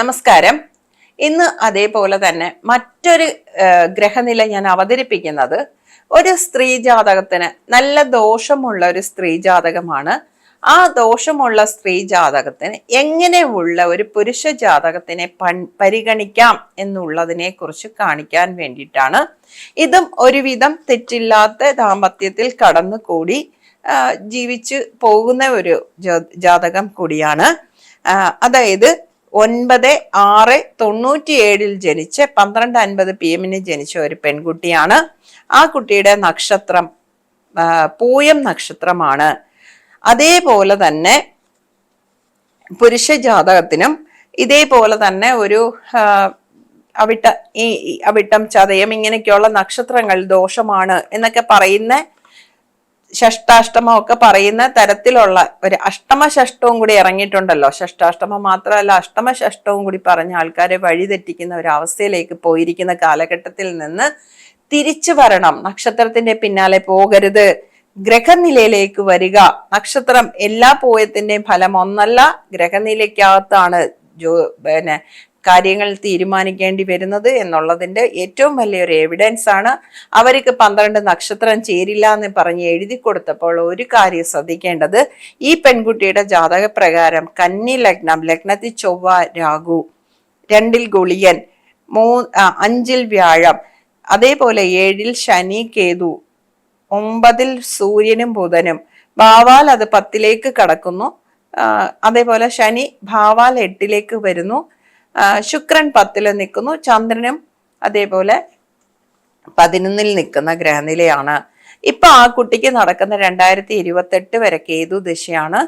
നമസ്കാരം. ഇന്ന് അതേപോലെ തന്നെ മറ്റൊരു ഗ്രഹനില ഞാൻ അവതരിപ്പിക്കുന്നത് ഒരു സ്ത്രീ ജാതകത്തിന് നല്ല ദോഷമുള്ള ഒരു സ്ത്രീ ജാതകമാണ്. ആ ദോഷമുള്ള സ്ത്രീ ജാതകത്തിന് എങ്ങനെയുള്ള ഒരു പുരുഷ ജാതകത്തിനെ പരിഗണിക്കാം എന്നുള്ളതിനെ കുറിച്ച് കാണിക്കാൻ വേണ്ടിയിട്ടാണ്. ഇതും ഒരുവിധം തെറ്റില്ലാത്ത ദാമ്പത്യത്തിൽ കടന്നുകൂടി ജീവിച്ച് പോകുന്ന ഒരു ജാതകം കൂടിയാണ്. അതായത് ഒൻപത് ആറ് തൊണ്ണൂറ്റി ഏഴിൽ ജനിച്ച് പന്ത്രണ്ട് അൻപത് പി എമ്മിന് ജനിച്ച ഒരു പെൺകുട്ടിയാണ്. ആ കുട്ടിയുടെ നക്ഷത്രം പൂയം നക്ഷത്രമാണ്. അതേപോലെ തന്നെ പുരുഷ ജാതകത്തിനും ഇതേപോലെ തന്നെ ഒരു അവിട്ട ഈ അവിട്ടം ചതയം ഇങ്ങനെയൊക്കെയുള്ള നക്ഷത്രങ്ങൾ ദോഷമാണ് എന്നൊക്കെ പറയുന്ന ഷഷ്ടാഷ്ടമം ഒക്കെ പറയുന്ന തരത്തിലുള്ള ഒരു അഷ്ടമ ഷഷ്ടവും കൂടി ഇറങ്ങിയിട്ടുണ്ടല്ലോ. ഷഷ്ടാഷ്ടമം മാത്രമല്ല അഷ്ടമ ഷഷ്ടവും കൂടി പറഞ്ഞ ആൾക്കാരെ വഴിതെറ്റിക്കുന്ന ഒരു അവസ്ഥയിലേക്ക് പോയിരിക്കുന്ന കാലഘട്ടത്തിൽ നിന്ന് തിരിച്ചു വരണം. നക്ഷത്രത്തിന്റെ പിന്നാലെ പോകരുത്. ഗ്രഹനിലയിലേക്ക് വരിക. നക്ഷത്രം എല്ലാ പോയത്തിന്റെയും ഫലം ഒന്നല്ല ഗ്രഹനിലയ്ക്കകത്താണ് ജോ പിന്നെ കാര്യങ്ങൾ തീരുമാനിക്കേണ്ടി വരുന്നത് എന്നുള്ളതിന്റെ ഏറ്റവും വലിയൊരു എവിഡൻസ് ആണ്. അവർക്ക് പന്ത്രണ്ട് നക്ഷത്രം ചേരില്ല എന്ന് പറഞ്ഞ് എഴുതി കൊടുത്തപ്പോൾ ഒരു കാര്യം ശ്രദ്ധിക്കേണ്ടത്. ഈ പെൺകുട്ടിയുടെ ജാതക പ്രകാരം കന്നി ലഗ്നം ലഗ്നത്തിൽ ചൊവ്വ രാഹു രണ്ടിൽ ഗുളിയൻ മൂ അഞ്ചിൽ വ്യാഴം അതേപോലെ ഏഴിൽ ശനി കേതു ഒമ്പതിൽ സൂര്യനും ബുധനും. ഭാവാൽ അത് പത്തിലേക്ക് കടക്കുന്നു. അതേപോലെ ശനി ഭാവാൽ എട്ടിലേക്ക് വരുന്നു. ശുക്രൻ പത്തിൽ നിൽക്കുന്നു. ചന്ദ്രനും അതേപോലെ പതിനൊന്നിൽ നിൽക്കുന്ന ഗ്രഹനിലയാണ്. ഇപ്പൊ ആ കുട്ടിക്ക് നടക്കുന്ന രണ്ടായിരത്തി ഇരുപത്തെട്ട് വരെ കേതു ദശയാണ്.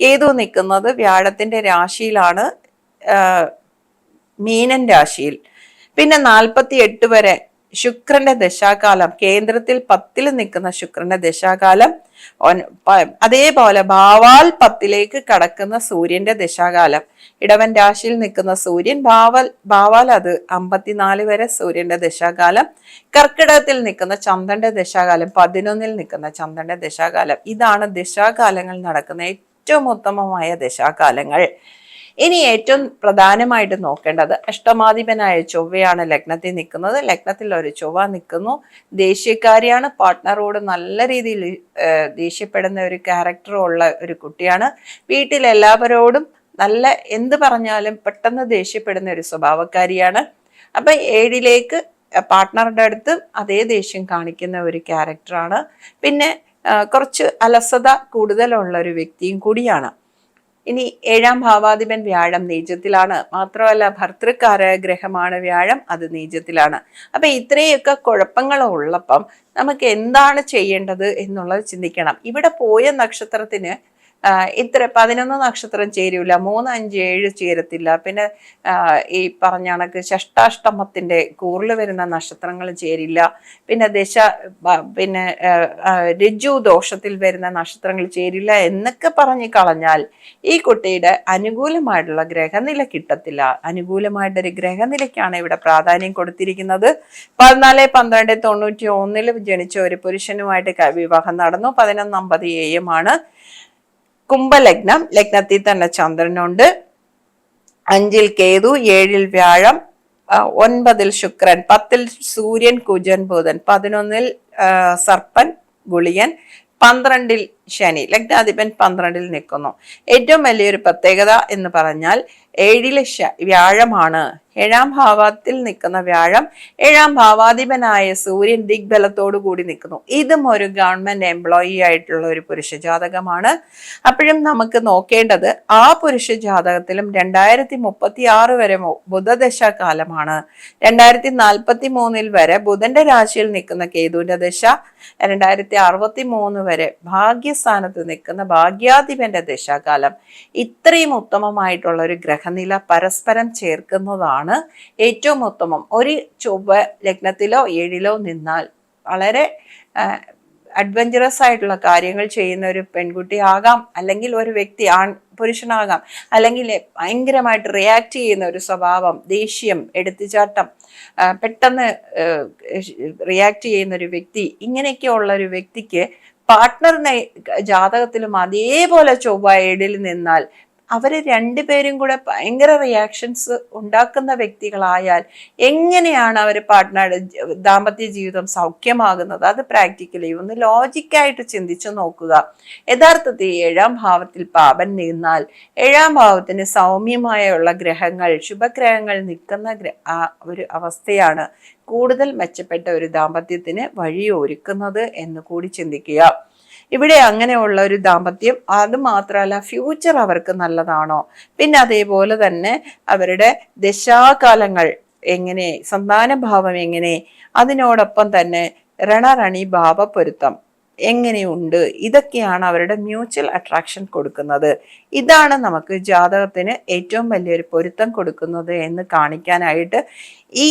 കേതു നിൽക്കുന്നത് വ്യാഴത്തിന്റെ രാശിയിലാണ് മീനൻ രാശിയിൽ. പിന്നെ നാൽപ്പത്തി എട്ട് വരെ ശുക്രന്റെ ദശാകാലം കേന്ദ്രത്തിൽ പത്തിൽ നിൽക്കുന്ന ശുക്രന്റെ ദശാകാലം അതേപോലെ ഭാവാൽ പത്തിലേക്ക് കടക്കുന്ന സൂര്യന്റെ ദശാകാലം. ഇടവൻ രാശിയിൽ നിൽക്കുന്ന സൂര്യൻ ഭാവൽ ഭാവാൽ അത് അമ്പത്തിനാല് വരെ സൂര്യന്റെ ദശാകാലം. കർക്കിടകത്തിൽ നിൽക്കുന്ന ചന്ദ്രന്റെ ദശാകാലം പതിനൊന്നിൽ നിൽക്കുന്ന ചന്ദ്രന്റെ ദശാകാലം. ഇതാണ് ദശാകാലങ്ങൾ നടക്കുന്ന ഏറ്റവും ഉത്തമമായ ദശാകാലങ്ങൾ. ഇനി ഏറ്റവും പ്രധാനമായിട്ട് നോക്കേണ്ടത് അഷ്ടമാധിപനായ ചൊവ്വയാണ് ലഗ്നത്തിൽ നിൽക്കുന്നത്. ലഗ്നത്തിൽ ഒരു ചൊവ്വ നിൽക്കുന്നു. ദേഷ്യക്കാരിയാണ് പാർട്ട്ണറോട് നല്ല രീതിയിൽ ദേഷ്യപ്പെടുന്ന ഒരു ക്യാരക്ടറുള്ള ഒരു കുട്ടിയാണ്. വീട്ടിൽ എല്ലാവരോടും നല്ല എന്ത് പറഞ്ഞാലും പെട്ടെന്ന് ദേഷ്യപ്പെടുന്ന ഒരു സ്വഭാവക്കാരിയാണ്. അപ്പം ഏഴിലേക്ക് പാർട്ട്ണറുടെ അടുത്ത് അതേ ദേഷ്യം കാണിക്കുന്ന ഒരു ക്യാരക്ടറാണ് പിന്നെ കുറച്ച് അലസത കൂടുതലുള്ള ഒരു വ്യക്തിയും കൂടിയാണ്. ഇനി ഏഴാം ഭാവാധിപൻ വ്യാഴം നീചത്തിലാണ്. മാത്രമല്ല ഭർത്തൃക്കാര ഗ്രഹമാണ് വ്യാഴം അത് നീചത്തിലാണ്. അപ്പൊ ഇത്രയൊക്കെ കുഴപ്പങ്ങൾ ഉള്ളപ്പം നമുക്ക് എന്താണ് ചെയ്യേണ്ടത് എന്നുള്ളത് ചിന്തിക്കണം. ഇവിടെ പോയ നക്ഷത്രത്തിന് ഇത്ര പതിനൊന്ന് നക്ഷത്രം ചേരൂല മൂന്ന് അഞ്ച് ഏഴ് ചേരത്തില്ല. പിന്നെ ഈ പറഞ്ഞ കണക്ക് ഷഷ്ടാഷ്ടമത്തിന്റെ കൂറിൽ വരുന്ന നക്ഷത്രങ്ങൾ ചേരില്ല. പിന്നെ ദശ പിന്നെ ആ, ദോഷത്തിൽ വരുന്ന നക്ഷത്രങ്ങൾ ചേരില്ല എന്നൊക്കെ പറഞ്ഞു കളഞ്ഞാൽ ഈ കുട്ടിയുടെ അനുകൂലമായിട്ടുള്ള ഗ്രഹനില കിട്ടത്തില്ല. അനുകൂലമായിട്ടൊരു ഗ്രഹനിലയ്ക്കാണ് ഇവിടെ പ്രാധാന്യം കൊടുത്തിരിക്കുന്നത്. പതിനാല് പന്ത്രണ്ട് തൊണ്ണൂറ്റി ഒന്നിൽ ജനിച്ച ഒരു പുരുഷനുമായിട്ട് വിവാഹം നടന്നു. പതിനൊന്നാം ആണ് കുംഭലഗ്നം ലഗ്നത്തിൽ തന്നെ ചന്ദ്രനുണ്ട്. അഞ്ചിൽ കേതു ഏഴിൽ വ്യാഴം ഒൻപതിൽ ശുക്രൻ പത്തിൽ സൂര്യൻ കുജൻ ബുധൻ പതിനൊന്നിൽ സർപ്പൻ ഗുളിയൻ പന്ത്രണ്ടിൽ ശനി ലഗ്നാധിപൻ പന്ത്രണ്ടിൽ നിൽക്കുന്നു. ഏറ്റവും വലിയൊരു പ്രത്യേകത എന്ന് പറഞ്ഞാൽ ഏഴിലെ വ്യാഴമാണ്. ഏഴാം ഭാവത്തിൽ നിൽക്കുന്ന വ്യാഴം ഏഴാം ഭാവാധിപനായ സൂര്യൻ ദിഗ്ബലത്തോടു കൂടി നിൽക്കുന്നു. ഇതും ഒരു ഗവൺമെന്റ് എംപ്ലോയി ആയിട്ടുള്ള ഒരു പുരുഷ ജാതകമാണ്. അപ്പോഴും നമുക്ക് നോക്കേണ്ടത് ആ പുരുഷ ജാതകത്തിലും രണ്ടായിരത്തി മുപ്പത്തി ആറ് വരെ ബുധദശ കാലമാണ്. രണ്ടായിരത്തി നാൽപ്പത്തി മൂന്നിൽ വരെ ബുധന്റെ രാശിയിൽ നിൽക്കുന്ന കേതുവിന്റെ ദശ രണ്ടായിരത്തി അറുപത്തി മൂന്ന് വരെ ഭാഗ്യസ്ഥാനത്ത് നിൽക്കുന്ന ഭാഗ്യാധിപന്റെ ദശാകാലം ഇത്രയും ഉത്തമമായിട്ടുള്ള ഒരു ഗ്രഹനില പരസ്പരം ചേർക്കുന്നതാണ് ഏറ്റവും ഉത്തമം. ഒരു ചൊവ്വ ലഗ്നത്തിലോ ഏഴിലോ നിന്നാൽ വളരെ അഡ്വഞ്ചറസ് ആയിട്ടുള്ള കാര്യങ്ങൾ ചെയ്യുന്ന ഒരു പെൺകുട്ടി ആകാം അല്ലെങ്കിൽ ഒരു വ്യക്തി ആൺ പുരുഷനാകാം അല്ലെങ്കിൽ ഭയങ്കരമായിട്ട് റിയാക്ട് ചെയ്യുന്ന ഒരു സ്വഭാവം ദേഷ്യം എടുത്തുചാട്ടം പെട്ടെന്ന് റിയാക്ട് ചെയ്യുന്ന ഒരു വ്യക്തി ഇങ്ങനെയൊക്കെ ഉള്ള ഒരു വ്യക്തിക്ക് പാർട്ട്ണറിനെ ജാതകത്തിലും അതേപോലെ ചൊവ്വ ഏഴിൽ നിന്നാൽ അവർ രണ്ടുപേരും കൂടെ ഭയങ്കര റിയാക്ഷൻസ് ഉണ്ടാക്കുന്ന വ്യക്തികളായാൽ എങ്ങനെയാണ് അവർ പാർട്ട്ണറുടെ ദാമ്പത്യ ജീവിതം സൗഖ്യമാകുന്നത്? അത് പ്രാക്ടിക്കലി ഒന്ന് ലോജിക്കായിട്ട് ചിന്തിച്ചു നോക്കുക. യഥാർത്ഥത്തിൽ ഏഴാം ഭാവത്തിൽ പാപൻ നിന്നാൽ ഏഴാം ഭാവത്തിന് സൗമ്യമായുള്ള ഗ്രഹങ്ങൾ ശുഭഗ്രഹങ്ങൾ നിൽക്കുന്ന ഒരു അവസ്ഥയാണ് കൂടുതൽ മെച്ചപ്പെട്ട ഒരു ദാമ്പത്യത്തിന് വഴിയൊരുക്കുന്നത് എന്ന് കൂടി ചിന്തിക്കുക. ഇവിടെ അങ്ങനെയുള്ള ഒരു ദാമ്പത്യം അത് മാത്രമല്ല ഫ്യൂച്ചർ അവർക്ക് നല്ലതാണോ? പിന്നെ അതേപോലെ തന്നെ അവരുടെ ദശാകാലങ്ങൾ എങ്ങനെ സന്താനഭാവം എങ്ങനെ അതിനോടൊപ്പം തന്നെ രണരണി ഭാവപ്പൊരുത്തം എങ്ങനെയുണ്ട്? ഇതൊക്കെയാണ് അവരുടെ മ്യൂച്വൽ അട്രാക്ഷൻ കൊടുക്കുന്നത്. ഇതാണ് നമുക്ക് ജാതകത്തിന് ഏറ്റവും വലിയൊരു പൊരുത്തം കൊടുക്കുന്നത് എന്ന് കാണിക്കാനായിട്ട് ഈ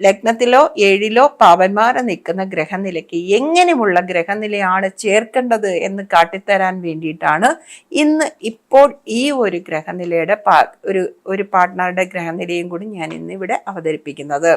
ലഗ്നത്തിലോ ഏഴിലോ പാവന്മാരെ നിൽക്കുന്ന ഗ്രഹനിലയ്ക്ക് എങ്ങനെയുള്ള ഗ്രഹനിലയാണ് ചേർക്കേണ്ടത് എന്ന് കാട്ടിത്തരാൻ വേണ്ടിയിട്ടാണ് ഇന്ന് ഇപ്പോൾ ഈ ഒരു ഗ്രഹനിലയുടെ ഒരു ഒരു പാർട്ട്ണറുടെ ഗ്രഹനിലയും കൂടി ഞാൻ ഇന്ന് ഇവിടെ അവതരിപ്പിക്കുന്നത്.